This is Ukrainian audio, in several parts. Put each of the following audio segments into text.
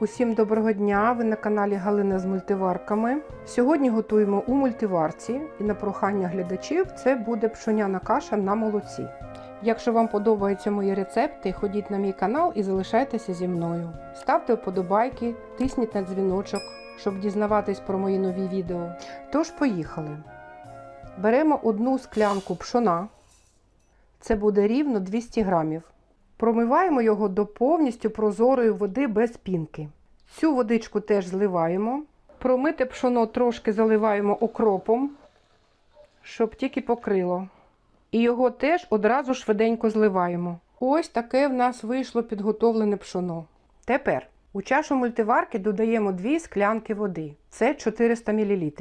Усім доброго дня! Ви на каналі Галина з мультиварками. Сьогодні готуємо у мультиварці і на прохання глядачів це буде пшоняна каша на молоці. Якщо вам подобаються мої рецепти, ходіть на мій канал і залишайтеся зі мною. Ставте вподобайки, тисніть на дзвіночок, щоб дізнаватись про мої нові відео. Тож, поїхали. Беремо одну склянку пшона. Це буде рівно 200 грамів. Промиваємо його до повністю прозорої води без пінки. Цю водичку теж зливаємо. Промите пшоно трошки заливаємо окропом, щоб тільки покрило. І його теж одразу швиденько зливаємо. Ось таке в нас вийшло підготовлене пшоно. Тепер у чашу мультиварки додаємо 2 склянки води. Це 400 мл.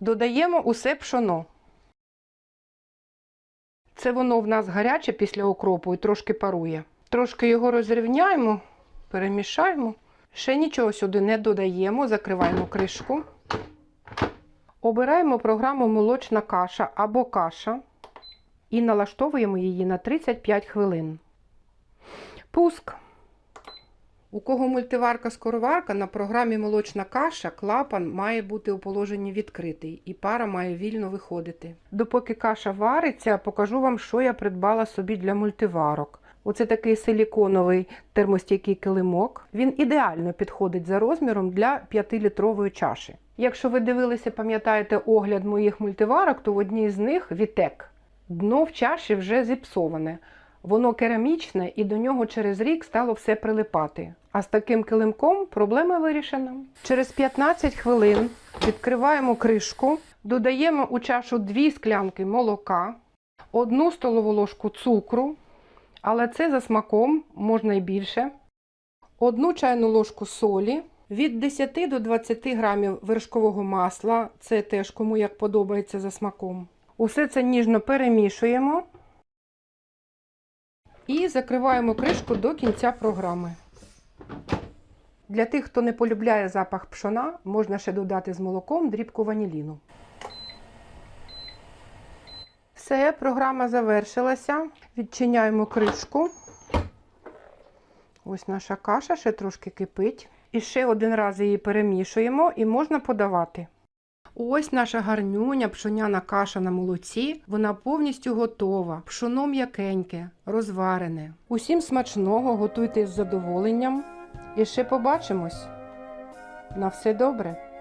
Додаємо усе пшоно. Це воно в нас гаряче після окропу і трошки парує. Трошки його розрівняємо, перемішаємо. Ще нічого сюди не додаємо, закриваємо кришку. Обираємо програму молочна каша або каша і налаштовуємо її на 35 хвилин. Пуск. У кого мультиварка скороварка на програмі молочна каша клапан має бути у положенні відкритий і пара має вільно виходити. Допоки каша вариться, покажу вам, що я придбала собі для мультиварок. Оце такий силіконовий термостійкий килимок. Він ідеально підходить за розміром для 5-літрової чаші. Якщо ви дивилися, пам'ятаєте огляд моїх мультиварок, то в одній з них вітек. Дно в чаші вже зіпсоване. Воно керамічне і до нього через рік стало все прилипати. А з таким килимком проблема вирішена. Через 15 хвилин відкриваємо кришку, додаємо у чашу 2 склянки молока, 1 столову ложку цукру, але це за смаком, можна і більше, 1 чайну ложку солі, від 10 до 20 грамів вершкового масла, це теж кому як подобається за смаком. Усе це ніжно перемішуємо. І закриваємо кришку до кінця програми. Для тих, хто не полюбляє запах пшона, можна ще додати з молоком дрібку ваніліну. Все, програма завершилася. Відчиняємо кришку. Ось наша каша ще трошки кипить. І ще один раз її перемішуємо і можна подавати. Ось наша гарнюня пшоняна каша на молоці. Вона повністю готова. Пшоно м'якеньке, розварене. Усім смачного, готуйте з задоволенням. І ще побачимось. На все добре!